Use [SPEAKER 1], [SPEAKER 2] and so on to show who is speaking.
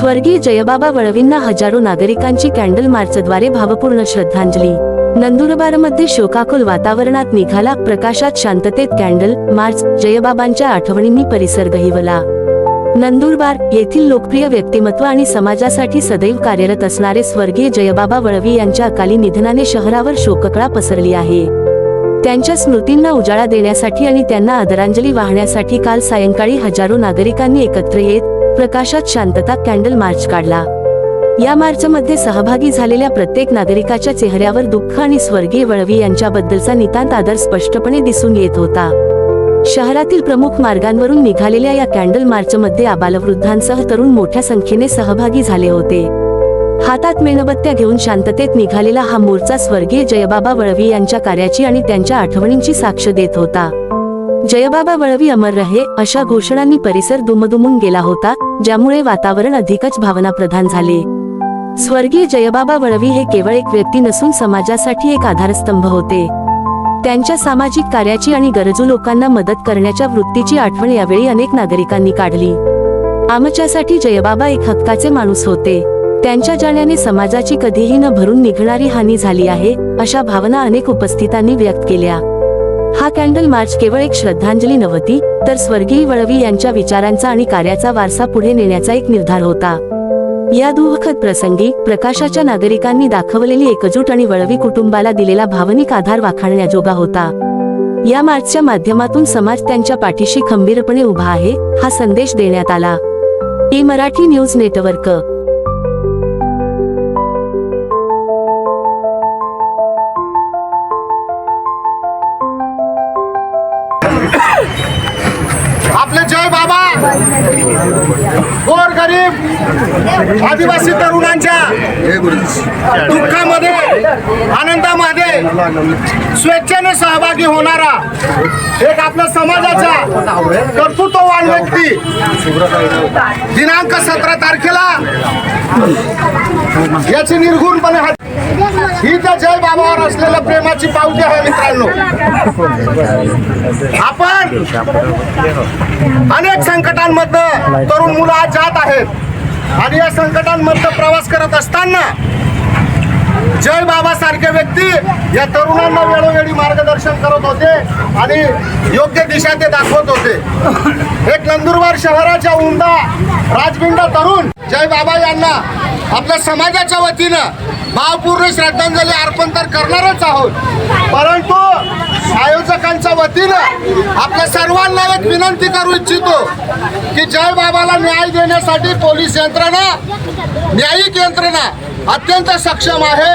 [SPEAKER 1] स्वर्गीय जयबाबा वळवींना हजारो नागरिकांची कॅन्डल मार्चद्वारे भावपूर्ण श्रद्धांजली. नंदुरबारमध्ये शोकाकुल वातावरणात निघाला प्रकाशात शांततेत कॅन्डल मार्च जयबाबांच्या आठवणींनी परिसर गहिवला. नंदुरबार येथील लोकप्रिय व्यक्तिमत्व आणि समाजासाठी सदैव कार्यरत असणारे स्वर्गीय जयबाबा वळवी यांच्या अकाली निधनाने शहरावर शोककळा पसरली आहे. त्यांच्या स्मृतींना उजाळा देण्यासाठी आणि त्यांना आदरांजली वाहण्यासाठी काल सायंकाळी हजारो नागरिकांनी एकत्र येत प्रकाशात शांतता कॅन्डल मार्च काढला. या मार्चमध्ये सहभागी झालेल्या प्रत्येक नागरिकाच्या चेहऱ्यावर दुःख आणि स्वर्गीय वळवी यांच्याबद्दलचा नितांत आदर स्पष्टपणे दिसून येत होता. शहरातील प्रमुख मार्गांवरून निघालेल्या या कॅन्डल मार्चमध्ये आबालवृद्धांसह तरुण मोठ्या संख्येने सहभागी झाले होते. हातात मेणबत्त्या घेऊन शांततेत निघालेला हा मोर्चा स्वर्गीय जयबाबा वळवी यांच्या कार्याची आणि त्यांच्या आठवणींची साक्ष देत होता. जयबाबा वळवी अमर रहे अशा घोषणांनी परिसर दुमदुमून गेला होता ज्यामुळे वातावरण अधिकच भावनाप्रधान झाले. स्वर्गीय जयबाबा वळवी हे केवळ एक व्यक्ती नसून समाजासाठी एक आधारस्तंभ होते. त्यांच्या सामाजिक कार्याची आणि गरजू लोकांना मदत करण्याच्या वृत्तीची आठवण यावेळी अनेक नागरिकांनी काढली. आमच्यासाठी जयबाबा एक हक्काचे माणूस होते. त्यांच्या जाण्याने समाजाची कधीही न भरून निघणारी हानी झाली आहे अशा भावना अनेक उपस्थितांनी व्यक्त केल्या. हा कॅन्डल मार्च केवळ एक श्रद्धांजली नव्हती तर स्वर्गीय वळवी यांच्या विचारांचा आणि कार्याचा वारसा पुढे नेण्याचा एक निर्धार होता. या दुःखद प्रसंगी प्रकाशाच्या नागरिकांनी दाखवलेली एकजूट आणि वळवी कुटुंबाला दिलेला भावनिक आधार वाखाणण्याजोगा होता. या मार्चच्या माध्यमातून समाज त्यांच्या पाठीशी खंबीरपणे उभा आहे हा संदेश देण्यात आला. ई मराठी न्यूज नेटवर्क
[SPEAKER 2] आपले जय बाबा. गोर गरीब आदिवासी तरुणांच्या दुःखामध्ये आनंदामध्ये स्वेच्छेने सहभागी होणारा एक आपल्या समाजाचा कर्तृत्ववान व्यक्ती. दिनांक सतरा तारखेला याची निर्घुणपणे ही तर जय बाबावर असलेल्या प्रेमाची पावती आहे मित्रांनो. आपण अनेक संकटांमधनं तरुण मुलं आज जात आहेत. आणि या संकटांमधनं प्रवास करत असताना जय बाबा सारखे व्यक्ती या तरुणांना वेळोवेळी मार्गदर्शन करत होते आणि योग्य दिशा ते दाखवत होते. एक नंदुरबार शहराच्या उमदा राजबिंडा तरुण जय बाबा यांना आपल्या समाजाच्या वतीनं भावपूर्ण श्रद्धांजली अर्पण तर करणारच आहोत. परंतु आयोजकांच्या वतीनं आपल्या सर्वांना एक विनंती करू इच्छितो की जय बाबाला न्याय देण्यासाठी पोलीस यंत्रणा न्यायिक यंत्रणा अत्यंत सक्षम आहे.